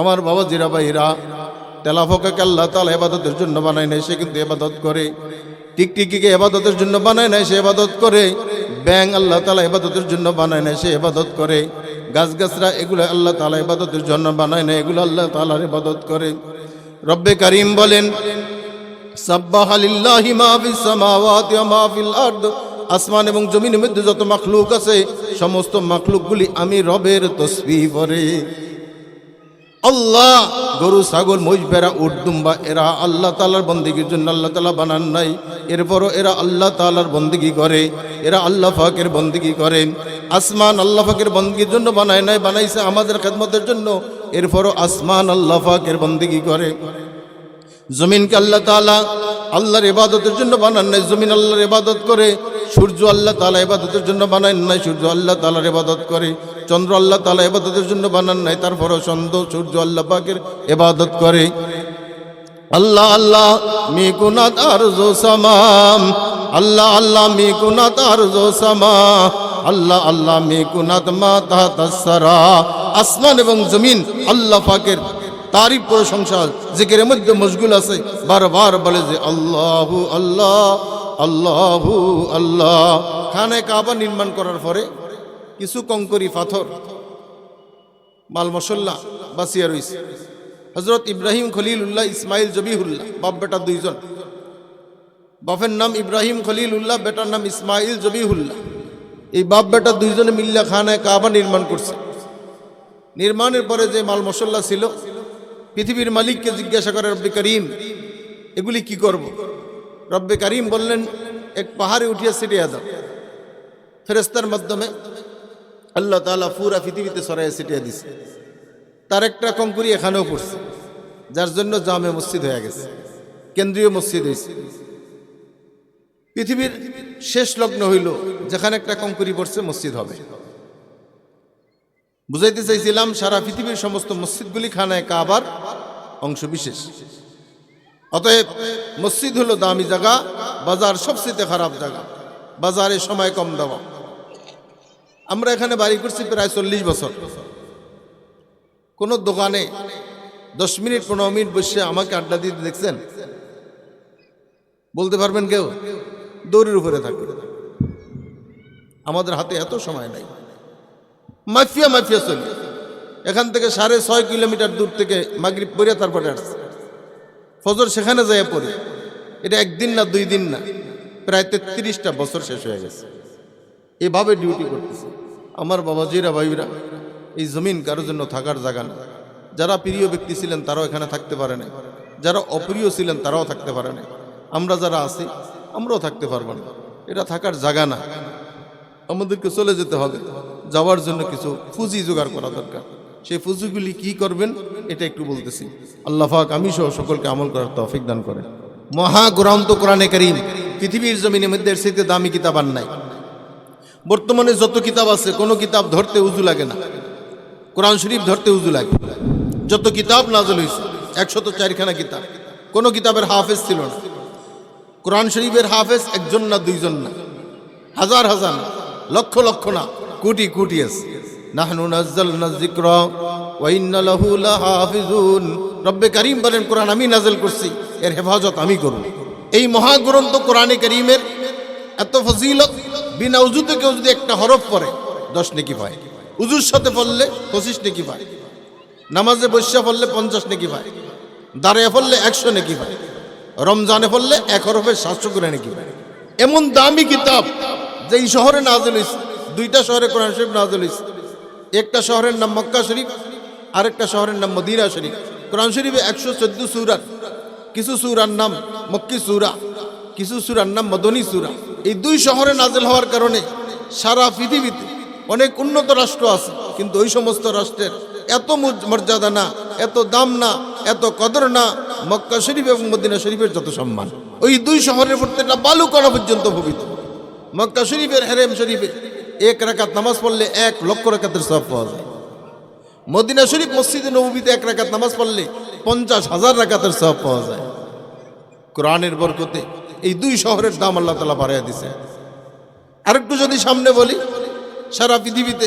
আমার বাবা জিরা ভাইরা তেলাফোকাকে আল্লাহ তালা এবাদতের জন্য বানায় নাই, সে কিন্তু এবাদত করে। টিকটিকিকে এবাদতের জন্য বানায় নাই, সে এবাদত করে। ব্যাং আল্লাহ তালা এবাদতের জন্য বানায় নাই, সে এবাদত করে। গাছগাছরা এগুলো আল্লাহ তালা এবাদতের জন্য বানায় না এগুলো আল্লাহ তালার এবাদত করে। রব্বে করিম বলেন আসমান এবং জমিনের মধ্যে যত মাখলুক আছে, সমস্ত মাখলুকগুলি আমি রবের তসবিহ পড়ে আল্লাহ, গরু, ছাগল, মহিষ বেড়া উর্দুম্বা এরা আল্লাহ তালার বন্দিগির জন্য আল্লাহ তালা বানান নাই। এরপরও এরা আল্লাহ তালার বন্দিগি করে, এরা আল্লাহ ফাকের বন্দিগি করে। আসমান আল্লাহ ফাকের বন্দিগির জন্য বানায় নাই, বানাইছে আমাদের খেদমতের জন্য। এরপরও আসমান আল্লাহ ফাকের বন্দিগি করে। জমিনকে আল্লাহ তালা আল্লাহর ইবাদতের জন্য বানান নাই, জমিন আল্লাহর ইবাদত করে। সূর্য আল্লাহ তালা ইবাদতের জন্য বানান নাই, সূর্য আল্লাহ তালার ইবাদত করে। চন্দ্র আল্লাহ তালা ইবাদতের জন্য বানান নাই, তারপরও চন্দ্র, সূর্য আল্লাহ পাকের ইবাদত করে। আল্লাহ আল্লাহ মিকুনাত আরজো সামাম আল্লাহ আল্লাহ মিকুনাত আরজো সামা, আল্লাহ আল্লাহ, মি মিকুনাত মা তাহতাসারা আসমান এবং জমিন আল্লাহ পাকের, তারই প্রশংসা, জিকিরের মধ্যে মশগুল আছে। বারবার বলে যে আল্লাহু আল্লাহ আল্লাহু আল্লাহ। খানে কাবা নির্মাণ করার পরে কিছু কঙ্করি পাথর মাল মশল্লা বাসিয়া রয়েছে হজরত ইব্রাহিম খলিলুল্লাহ ইসমাইল জবিহুল্লাহ, বাপ বেটা দুইজন। বাপের নাম ইব্রাহিম খলিলুল্লাহ, বেটার নাম ইসমাইল জবিহুল্লাহ। এই বাপ বেটা দুইজনে মিল্লা খানায় কাবা নির্মাণ করছে। নির্মাণের পরে যে মাল মশল্লা ছিল, পৃথিবীর মালিককে জিজ্ঞাসা করে, রব্বে করিম, এগুলি কি করব। রব্বে করিম বললেন, এক পাহাড়ে উঠিয়ে ছিটিয়ে দাও। ফেরেস্তার মাধ্যমে আল্লাহ তালা পুরা পৃথিবীতে সরাই ছিটিয়ে দিছে। তার একটা কঙ্কুরি এখানেও পড়ছে, যার জন্য জামে মসজিদ হয়ে গেছে, কেন্দ্রীয় মসজিদ হয়েছে। পৃথিবীর শেষ লগ্ন হইল, যেখানে একটা কঙ্কুরি পড়ছে, মসজিদ হবে। বুঝাইতে চাইছিলাম, সারা পৃথিবীর সমস্ত মসজিদগুলি খানায় কাবার অংশ বিশেষ অতএব মসজিদ হলো দামি জায়গা, বাজার সবচেয়ে খারাপ জায়গা, বাজারে সময় কম দেওয়া। আমরা এখানে বাড়ি করছি প্রায় চল্লিশ বছর। কোনো দোকানে দশ মিনিট, পনেরো মিনিট বসে আমাকে আড্ডা দিতে দেখছেন? বলতে পারবেন কেউ? দৌড়ের উপরে থাকবে আমাদের হাতে এত সময় নাই। মাফিয়া মাফিয়া চলি। এখান থেকে সাড়ে ছয় কিলোমিটার দূর থেকে মাগরিব পড়ে তারপরে আসছে। ফজর সেখানে যায় পড়ি। এটা একদিন না, দুই দিন না। প্রায় তেত্রিশটা বছর শেষ হয়ে গেছে। এভাবে ডিউটি করতেছে। আমার বাবাজিরা, ভাইরা, এই জমিন কারোর জন্য থাকার জায়গা না। যারা প্রিয় ব্যক্তি ছিলেন, তারাও এখানে থাকতে পারে না যারা অপ্রিয় ছিলেন, তারাও থাকতে পারে না আমরা যারা আছি, আমরাও থাকতে পারব না। এটা থাকার জায়গা না। আমাদেরকে চলে যেতে হবে। যাওয়ার জন্য কিছু পুঁজি জোগাড় করা দরকার। সেই পুঁজিগুলি কি করবেন, এটা একটু বলতেছি। আল্লাহ পাক আমি সহ সকলকে আমল করার তৌফিক দান করেন। মহা গ্রন্থ কোরআনে করিম, পৃথিবীর জমিনের মধ্যে সেতে দামি কিতাব আর নাই। বর্তমানে যত কিতাব আছে, কোনো কিতাব ধরতে উজু লাগে না। কোরআন শরীফ ধরতে উজু লাগে। যত কিতাব নাজল হয়েছে একশত চারখানা কিতাব। কোনো কিতাবের হাফেজ ছিল না। কোরআন শরীফের হাফেজ একজন না দুইজন না। হাজার হাজার না। লক্ষ লক্ষ না। কোটি কোটি আছে। রব্বে কারীম বলেন আমি করছি, এর হেফাজত আমি করব। এই মহাগ্রন্থ কোরআনে কারীমের এত ফজিলত বিনা উজুতে কেউ যদি একটা হরফ পড়ে, দশ নেকি পায়। উজুর সাথে পড়লে পঁচিশ নেকি পায়। নামাজে বৈশা পড়লে পঞ্চাশ নেকি পায়। দাঁড়িয়ে পড়লে একশো নেকি পায়। রমজানে পড়লে এক হরফে সাতশো করে নেকি পায়। এমন দামি কিতাব যে এই শহরে নাজল হয়েছে দুইটা শহরে কোরআন শরীফ নাজল হয়েছে একটা শহরের নাম মক্কা শরীফ, আরেকটা শহরের নাম মদিনা শরীফ। কোরআন শরীফে একশো চোদ্দ সুরার কিছু সুরার নাম মক্কি সুরা, কিছু সুরার নাম মদনী সুরা। এই দুই শহরে নাজেল হওয়ার কারণে সারা পৃথিবীতে অনেক উন্নত রাষ্ট্র আছে, কিন্তু ওই সমস্ত রাষ্ট্রের এত মর্যাদা না, এত দাম না, এত কদর না, মক্কা শরীফ এবং মদিনা শরীফের যত সম্মান। ওই দুই শহরের প্রত্যেকটা বালু কণা পর্যন্ত ভবিত মক্কা শরীফের হেরেম শরীফে এক রাকাত নামাজ পড়লে এক লক্ষ রাকাতের সব পাওয়া যায়। মদিনা শরীফ মসজিদে নবীতে এক রাকাত নামাজ পড়লে পঞ্চাশ হাজার রাকাতের সব পাওয়া যায়। কোরআনের বরকতে এই দুই শহরের দাম আল্লাহ তালা বাড়াইয়া দিছে। আরেকটু যদি সামনে বলি, সারা পৃথিবীতে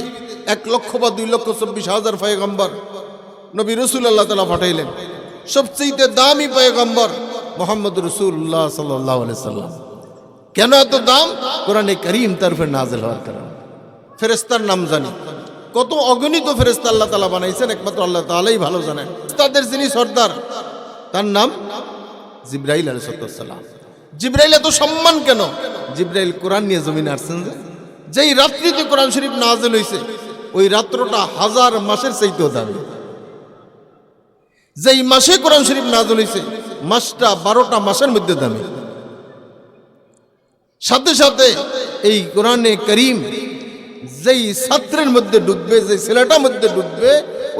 এক লক্ষ বা দুই লক্ষ চব্বিশ হাজার পয়গম্বর নবী রসুল আল্লাহ তালা পাঠাইলেন। সবচেয়ে দামি পয়গম্বর মোহাম্মদ রসুল্লাহ সাল্লাহ সাল্লাম। কেন এত দাম? কোরআনে করিম তার উপর নাজেল হওয়ার কারণে। ফেরেস্তার নাম জানি। কত অগণিত ফেরেস্তা আল্লাহ তালা বানাইছেন, একমাত্র আল্লাহ তালাই ভালো জানেন। তাদের যিনি সর্দার, তার নাম জিব্রাইল আলসালাম জিব্রাইল এত সম্মান কেন? জিব্রাইল কোরআন নিয়ে জমিনে আসছেন যে। যেই রাত্রিতে কোরআন শরীফ নাজেল হয়েছে ওই রাত্রটা হাজার মাসের চাইতেও দামি। যেই মাসে কোরআন শরীফ নাজেল হয়েছে মাসটা বারোটা মাসের মধ্যে দামি। সাথে সাথে এই কোরআনে করিম যেই ছাত্রের মধ্যে ডুববে যে ছেলেটার মধ্যে ডুববে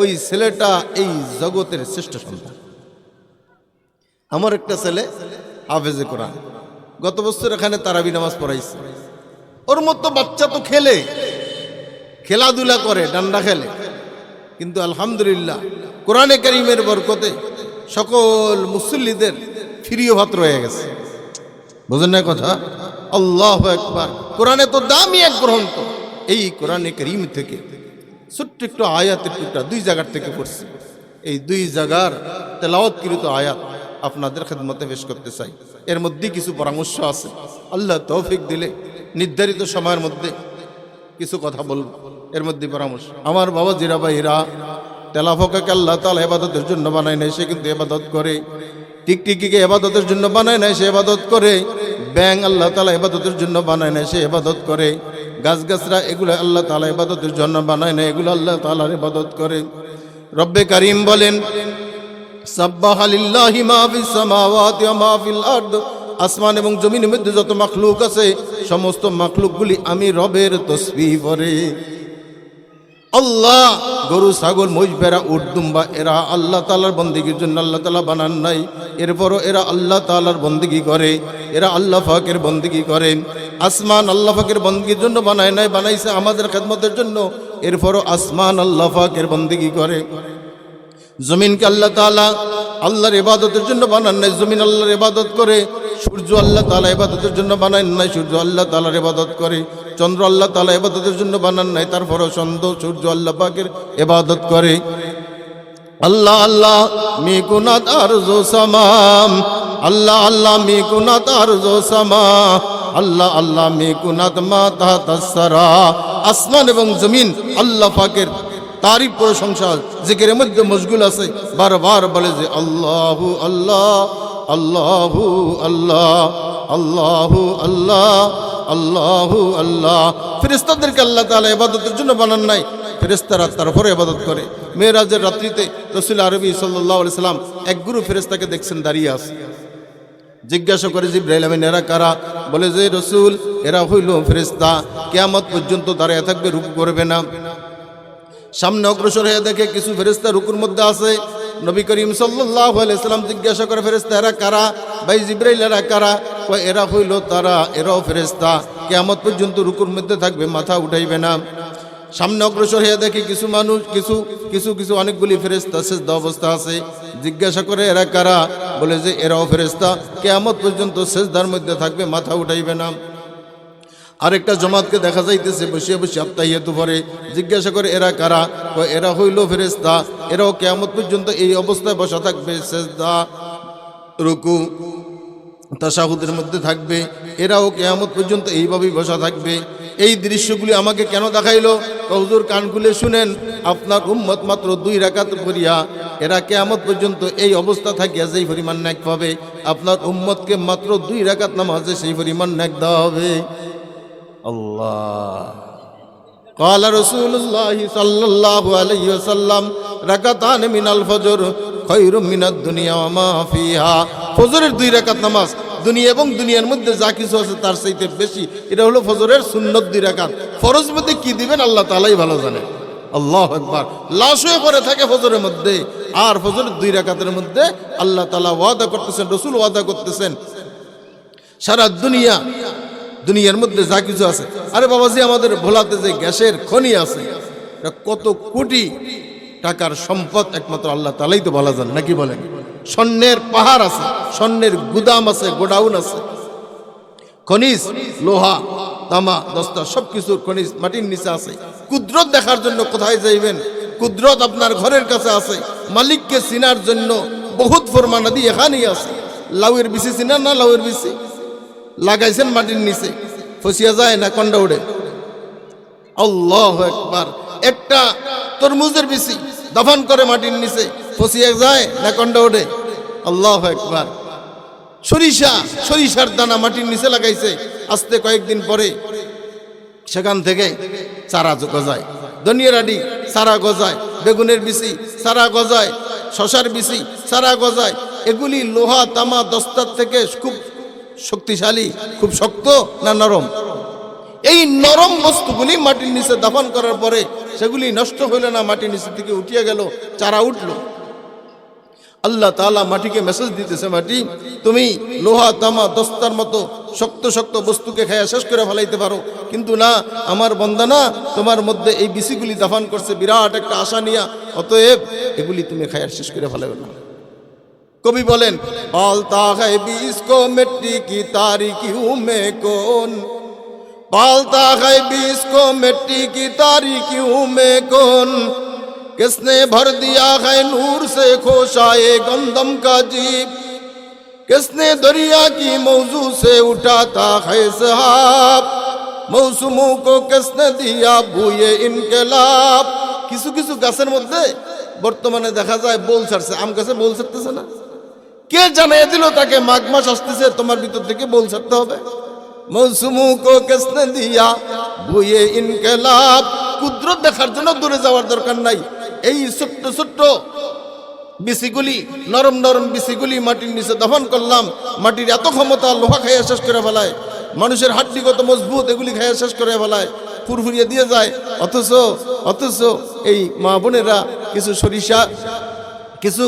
ওই ছেলেটা এই জগতের শ্রেষ্ঠ সন্তান। আমার একটা ছেলে হাফেজে কোরআন। গত বছর এখানে তারাবি নামাজ পড়াইছে। ওর মতো বাচ্চা তো খেলে। খেলাধুলা করে, ডান্ডা খেলে। কিন্তু আলহামদুলিল্লাহ, কোরআনে করিমের বরকতে সকল মুসল্লিদের ফিরিও ভাত রয়ে গেছে। বুঝেন না কথা? আল্লাহ একবার কোরআনে তো দামি এক গ্রন্থ। এই কোরআনে করিম থেকে ছোট্ট একটু আয়াতের টুকটা দুই জায়গার থেকে পড়ছে। এই দুই জায়গার তেলাওয়াতকৃত আয়াত আপনাদের খেদমতে পেশ করতে চাই। এর মধ্যে কিছু পরামর্শ আছে। আল্লাহ তৌফিক দিলে নির্ধারিত সময়ের মধ্যে কিছু কথা বলব। এর মধ্যে পরামর্শ, আমার বাবা জিরা ভাইরা তেলাফকাকে আল্লাহ তালা এবাদতের জন্য বানায় নাই, সে কিন্তু এবাদত করে। টিকটিকিকে এবাদতের জন্য বানায় নাই, সে এবাদত করে। ব্যাং আল্লাহ তালা এবাদতের জন্য বানায় নাই, সে এবাদত করে। গাছগাছরা এগুলো আল্লাহ তালা এবাদতের জন্য বানায় না এগুলো আল্লাহ তালার এবাদত করে। রব্বে করিম বলেন আসমান এবং জমিনের মধ্যে যত মাখলুক আছে, সমস্ত মাখলুকগুলি আমি রবের তসবিহ পড়ে। আল্লাহ, গরু, ছাগল, মহিষ, ভেড়া উর্দুম্বা এরা আল্লাহ তালার বন্দিগির জন্য আল্লাহ তালা বানান নাই। এরপরও এরা আল্লাহ তালার বন্দিগি করে, এরা আল্লাহ ফাকের বন্দিগি করে। আসমান আল্লাহ ফাকের বন্দিগির জন্য বানায় নাই, বানাইছে আমাদের খেদমতের জন্য। এরপরও আসমান আল্লাহ ফাকের বন্দিগি করে। জমিনকে আল্লাহ তালা আল্লাহর ইবাদতের জন্য বানান নাই। জমিন আল্লাহর ইবাদত করে, সূর্য আল্লাহ তালা ইবাদতের জন্য বানান নাই। সূর্য আল্লাহ তালার ইবাদত করে, চন্দ্র আল্লাহ তালা ইবাদতের জন্য বানান নাই। তারপরও চন্দ্র, সূর্য আল্লাহ পাকের ইবাদত করে। আল্লাহ আল্লাহ মিকুনাত আরজো সামাম আল্লাহ আল্লাহ মিকুনাত আরজো সামা, আল্লাহ আল্লাহ মিকুনাত মা তাহতাসারা আসমান এবং জমিন আল্লাহ পাকের তারিফ প্রশংসা জিকিরের মধ্যে মশগুল আছে। বারবার বলে যে আল্লাহু আল্লাহ আল্লাহু আল্লাহ আল্লাহু আল্লাহ আল্লাহু আল্লাহ। ফেরেস্তাদেরকে আল্লাহ তাআলা ইবাদতের জন্য বানান নাই। ফেরেস্তারা তারপরে ইবাদত করে। মেয়েরাজের রাত্রিতে রসুল আরবি সাল্লাহ সাল্লাম এক গুরু ফেরেস্তাকে দেখছেন দাঁড়িয়ে আছে। জিজ্ঞাসা করে জিব্রাইল আমিন, এরা কারা? বলে যে রসুল, এরা হইল ফেরেস্তা কেয়ামত পর্যন্ত দাঁড়িয়ে থাকবে, রুকু করবে না। সামনে অগ্রসর হয়ে দেখে কিছু ফেরেস্তা রুকুর মধ্যে আছে। নবী করিম সাল্লাহ আলাইসাল্লাম জিজ্ঞাসা করে ফেরেস্তা এরা কারা? ভাই জিব্রাইল, এরা কারা? এরা হইল তারা, এরাও ফেরেস্তা কেয়ামত পর্যন্ত রুকুর মধ্যে থাকবে, মাথা উঠাইবে না। সামনে অগ্রসর হয়ে দেখে কিছু মানুষ, কিছু কিছু কিছু অনেকগুলি ফেরেস্তা শেষ অবস্থা আছে। জিজ্ঞাসা করে, এরা কারা? বলে যে, এরাও ফেরেস্তা কেয়ামত পর্যন্ত শেষদার মধ্যে থাকবে, মাথা উঠাইবে না। আরেকটা জমাতকে দেখা যাইতেছে বসে বসে আত্মাহিয়াতু পরে জিজ্ঞাসা করে, এরা কারা? এরা হইল ফেরেস্তা এরাও কেয়ামত পর্যন্ত এই অবস্থায় বসা থাকবে, সেজদা, রুকু তাসাহুদের মধ্যে থাকবে। এরাও কেয়ামত পর্যন্ত এইভাবেই বসা থাকবে। এই দৃশ্যগুলি আমাকে কেন দেখাইলো? কৌজুর কান খুলে শুনেন, আপনার উম্মত মাত্র দুই রাকাত করিয়া এরা কেয়ামত পর্যন্ত এই অবস্থা থাকিয়া যেই পরিমাণ ন্যাক পাবে। আপনার উম্মতকে মাত্র দুই রাকাত নামাজে সেই পরিমাণ ন্যাক দেওয়া হবে। আল্লাহ قال رسول الله صلى الله عليه وسلم রাকাতান মিনাল ফজর খৈর মিনাদ দুনিয়া ওমা ফিহা ফজরের দুই রাকাত নামাজ দুনিয়া এবং দুনিয়ার মধ্যে যা কিছু আছে তার চাইতে বেশি এটা হলো ফজরের সুন্নত দুই রাকাত ফরজ মধ্যে কি দিবেন আল্লাহ তালাই ভালো জানে আল্লাহ একবার লাশ হয়ে পড়ে থাকে ফজরের মধ্যে আর ফজরের দুই রাকাতের মধ্যে আল্লাহ তালা ওয়াদা করতেছেন রসুল ওয়াদা করতেছেন সারা দুনিয়া দুনিয়ার মধ্যে যা কিছু আছে। আরে বাবাজি, আমাদের ভোলাতে যে গ্যাসের খনি আছে কত কোটি টাকার সম্পদ একমাত্র আল্লাহ তালাই তো বলা যান নাকি বলেন? স্বর্ণের পাহাড় আছে, স্বর্ণের গুদাম আছে, গোডাউন আছে। খনিজ, লোহা, তামা, দস্তা সব কিছুর খনিজ মাটির নিচে আছে। কুদরত দেখার জন্য কোথায় যাইবেন? কুদরত আপনার ঘরের কাছে আছে। মালিককে চিনার জন্য বহুত ফরমানাদি এখানেই আছে। লাউয়ের বিসি চিনার না লাউয়ের বিসি লাগাইছেন মাটির নিচে। ফসিয়া যায় না কন্ডা উড়ে আল্লাহ একবার একটা তরমুজের বিসি দফন করে মাটির নিচে। ফসিয়া যায় না কন্ডা ওঠে আল্লাহ একবার সরিষা, সরিষার দানা মাটির নিচে লাগাইছে। আস্তে কয়েকদিন পরে সেখান থেকে চারা গজায়। ধনিয়ার আডি, চারা গজায়। বেগুনের বিচি, চারা গজায়। শশার বিচি, চারা গজায়। এগুলি লোহা, তামা, দস্তার থেকে খুব শক্তিশালী, খুব শক্ত না নরম? এই নরম বস্তুগুলি মাটির নিচে দাফন করার পরে সেগুলি নষ্ট হইল না মাটির নিচে থেকে উঠিয়ে গেল, চারা উঠল। আল্লাহ তাআলা মাটিকে মেসেজ দিতেছে, মাটি, তুমি লোহা, তামা, দস্তার মতো শক্ত শক্ত বস্তুকে খাইয়া শেষ করে ফেলাইতে পারো। কিন্তু না, আমার বন্দনা তোমার মধ্যে এই বিসিগুলি দাফান করছে, বিরাট একটা আশা নিয়া। অতএব এগুলি তুমি খাইয়া শেষ করে ফেলাবে না। কবি বলেন পালতা है बीस को मिट्टी की तारीकियों में कौन पालता है बीस को मिट्टी की तारीकियों में कौन किसने भर दिया है नूर से खोशाए गंदम का जीप किसने दरिया की मौजू से उठाता है सहाब मौसुमों को किसने दिया बुए इनकलाब কিছু কিছু গাছের মধ্যে বর্তমানে দেখা যায় বোল ছাড়ছে আম গাছে বোল ছাড়তেছে না কে জানিয়ে দিল তাকে? মাঘ মাস আসতেছে, তোমার ভিতর থেকে বল ছাড়তে হবে। মৌসুমু কিসনে দিয়া দেখার জন্য দূরে যাওয়ার দরকার নাই। এই ছোট্ট ছোট্ট নরম নরম মাটির নিচে দফন করলাম। মাটির এত ক্ষমতা লোহা খাইয়া শেষ করে ফেলায়। মানুষের হাড্ডি কত মজবুত এগুলি খাইয়া শেষ করে ফেলায়। ফুরফুরিয়ে দিয়ে যায়। অথচ অথচ এই মা বোনেরা কিছু সরিষা, কিছু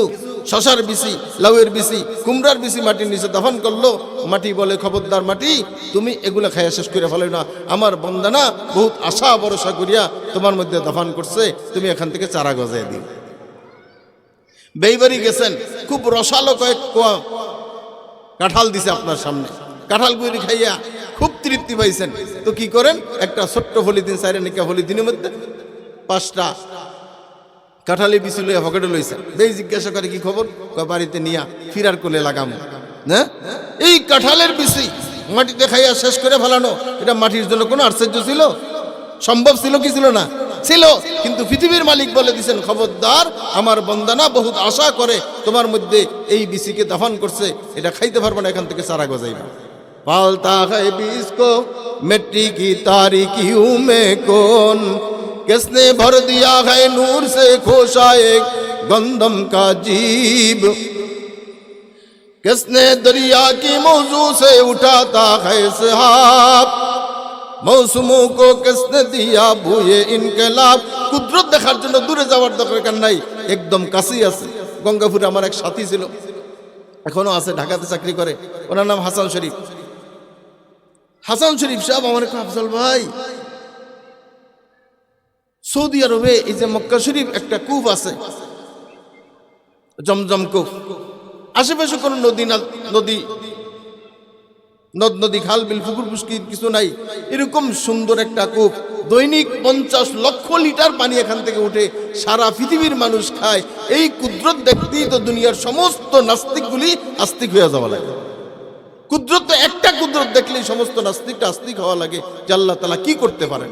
শশার বিসি লাউয়ের বিসি কুমড়ার বিসি মাটির নিচে দফন করল। মাটি বলে খবরদার মাটি, তুমি এগুলা খাইয়া শেষ করে ফেলো না। আমার বন্দনা বহুত আশা ভরসা করিয়া তোমার মধ্যে দফন করছে, তুমি এখান থেকে চারা গজায় দিও। বেইবাড়ি গেছেন, খুব রসালো কয়েক কোয়া কাঁঠাল দিছে আপনার সামনে। কাঁঠাল গুড়ি খাইয়া খুব তৃপ্তি পাইছেন। তো কি করেন? একটা ছোট্ট হলিদিন সাইরে নিকা হলিদিনের মধ্যে পাঁচটা কাঁঠালি বিচি লইয়া পকেটে লইছে বেই জিজ্ঞাসা করে কি খবর কয় বাড়িতে নিয়া ফিরার কোলে লাগাম না এই কাঁঠালের বিচি মাটিতে খাইয়া শেষ করে ফেলানো এটা মাটির জন্য কোনো আশ্চর্য ছিল সম্ভব ছিল কি ছিল না ছিল কিন্তু পৃথিবীর মালিক বলে দিছেন খবরদার আমার বন্দনা বহুত আশা করে তোমার মধ্যে এই বিচিকে দফন করছে এটা খাইতে পারবে না এখান থেকে চারা গজাইবা पालता है बीस को मिट्टी की तारीकियों में कौन किसने भर दिया है नूर से खोशा एक गंदम का जीब किसने दरिया की मौजू से उठाता है सहाब মৌসুমও কো কিসনে দিয়া ভুয়ে ইনকলাব কুদরত দেখার জন্য দূরে যাওয়ার দরকার নাই একদম কাছেই আছে গঙ্গাপুরে আমার এক সাথী ছিল এখনো আছে ঢাকাতে চাকরি করে ওনার নাম হাসান শরীফ হাসান শরীফ সাহেব আমার একটু আফজল ভাই সৌদি আরবে এই যে মক্কা শরীফ একটা কূপ আছে। জমজম কূপ আশেপাশে কোনো নদী না নদী, নদ নদী, খাল, বিল, পুকুর পুষ্কি কিছু নাই। এরকম সুন্দর একটা কূপ দৈনিক পঞ্চাশ লক্ষ লিটার পানি এখান থেকে উঠে সারা পৃথিবীর মানুষ খায়। এই কুদরত দেখতেই তো দুনিয়ার সমস্ত নাস্তিকগুলি আস্তিক হয়ে যাওয়া লাগে। কুদরত তো একটা কুদরত দেখলেই সমস্ত নাস্তিকটা আস্তিক হওয়া লাগে যে আল্লাহ তালা কি করতে পারেন?